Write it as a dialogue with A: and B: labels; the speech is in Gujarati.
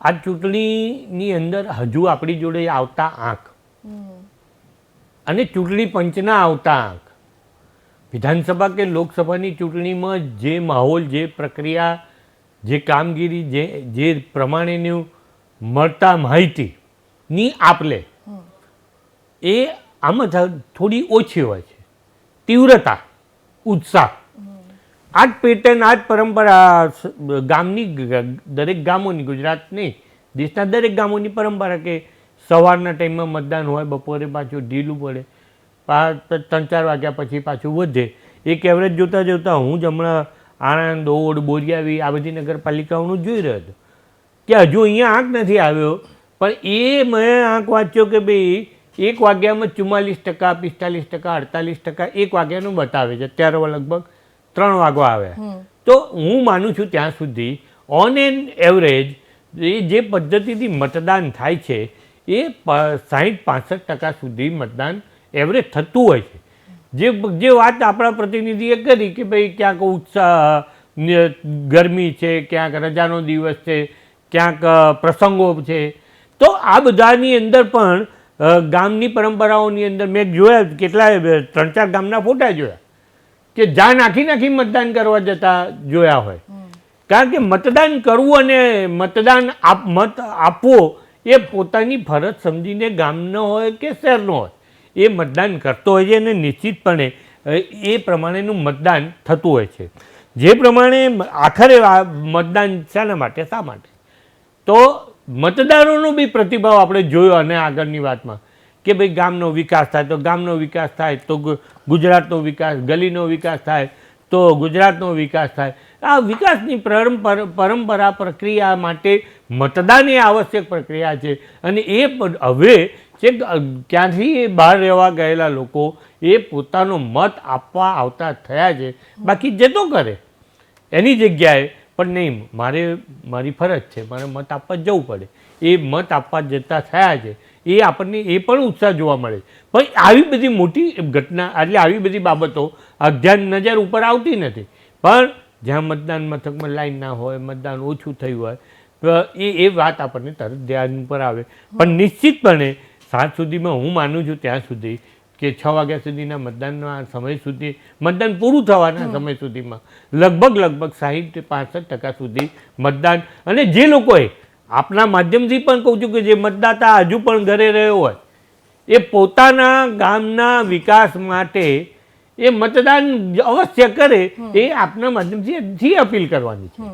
A: આ ચૂંટણીની અંદર હજુ આપણી જોડે આવતા આંક. અને ચૂંટણી પંચના આવતા આંક. વિધાનસભા કે લોકસભાની ચૂંટણીમાં જે માહોલ, જે પ્રક્રિયા, જે કામગીરી, જે જે પ્રમાણેનું મળતા માહિતીની આપલે એ આમાં થોડી ઓછી હોય છે. તીવ્રતા, ઉત્સાહ આ જ પેટર્ન આ જ પરંપરા ગામની દરેક ગામોની, ગુજરાતની, દેશના દરેક ગામોની પરંપરા કે સવારના ટાઈમમાં મતદાન હોય, બપોરે પાછું ઢીલું પડે ત્રણ, ચાર વાગ્યા પછી પાછું વધે. એક એવરેજ જોતાં જોતાં હું જ હમણાં આણંદ, ઓડ, બોરિયાવી, આ બધી નગરપાલિકાઓનું જોઈ રહ્યો હતો. કે હજુ અહીંયા આંક નથી આવ્યો, પણ એ મેં આંક વાંચ્યો કે ભાઈ એક વાગ્યામાં ચુમ્માલીસ ટકા, પિસ્તાલીસ ટકા, અડતાલીસ ટકા એક વાગ્યાનું બતાવે છે. અત્યારે લગભગ ત્રણ વાગવા આવે. તો હું માનું છું ત્યાં સુધી ઓન એન એવરેજ એ જે પદ્ધતિથી મતદાન થાય છે એ સાહીઠ પાસઠ ટકા સુધી મતદાન એવરેજ થતું હોય છે. જે જે વાત આપણા પ્રતિનિધિએ કરી કે ભાઈ ક્યાંક ઉત્સાહ ગરમી છે ક્યાંક રજાનો દિવસ છે ક્યાંક પ્રસંગો છે. તો આ બધાની અંદર પણ ગામની પરંપરાઓની અંદર મેં જોયા કેટલાય ત્રણ ચાર ગામના ફોટા જોયા. કે જાન નાખી નાખી મતદાન કરવા જતા જોયા હોય. કારણ કે મતદાન કરવું અને મતદાન આપ મત આપવો એ પોતાની ફરજ સમજીને ગામનો હોય કે શહેરનો હોય એ મતદાન કરતો હોય છે અને નિશ્ચિતપણે એ પ્રમાણેનું મતદાન થતું હોય છે. જે પ્રમાણે આખરે મતદાન શાના માટે શા માટે? તો મતદારોનો બી પ્રતિભાવ આપણે જોયો અને આગળની વાતમાં. કે ભાઈ ગામનો વિકાસ થાય. તો ગામનો વિકાસ થાય, તો ગુજરાતનો વિકાસ, ગલીનો વિકાસ થાય, તો ગુજરાતનો વિકાસ થાય. આ વિકાસની પરંપરા પ્રક્રિયા માટે મતદાન એ આવશ્યક પ્રક્રિયા છે. અને એ હવે જે ક્યાંથી બહાર રહેવા ગયેલા લોકો એ પોતાનો મત આપવા આવતા થયા છે. બાકી જે તો કરે. એની જગ્યાએ પણ નહીં, મારે, મારી ફરજ છે. મારે મત આપવા જવું પડે. એ મત આપવા જતા થયા છે. એ આપણને એ પણ ઉત્સાહ જોવા મળે પણ આવી બધી મોટી ઘટના એટલે આવી બધી બાબતો અધ્યાન નજર ઉપર આવતી નથી. પણ જ્યાં મતદાન મથકમાં લાઈન ના હોય મતદાન ઓછું થયું હોય તો એ એ વાત આપણને તરત ધ્યાન ઉપર આવે. પણ નિશ્ચિતપણે સાંજ સુધીમાં હું માનું છું ત્યાં સુધી કે છ વાગ્યા સુધીના મતદાનના સમય સુધી મતદાન પૂરું થવાના સમય સુધીમાં લગભગ લગભગ સાહીઠ પાસઠ ટકા સુધી મતદાન અને જે લોકોએ આપના માધ્યમથી પણ કહું છું કે જે મતદાતા હજુ પણ ઘરે રહ્યો હોય એ પોતાના ગામના વિકાસ માટે એ મતદાન અવશ્ય કરે એ આપના માધ્યમથી થી અપીલ કરવાની છે.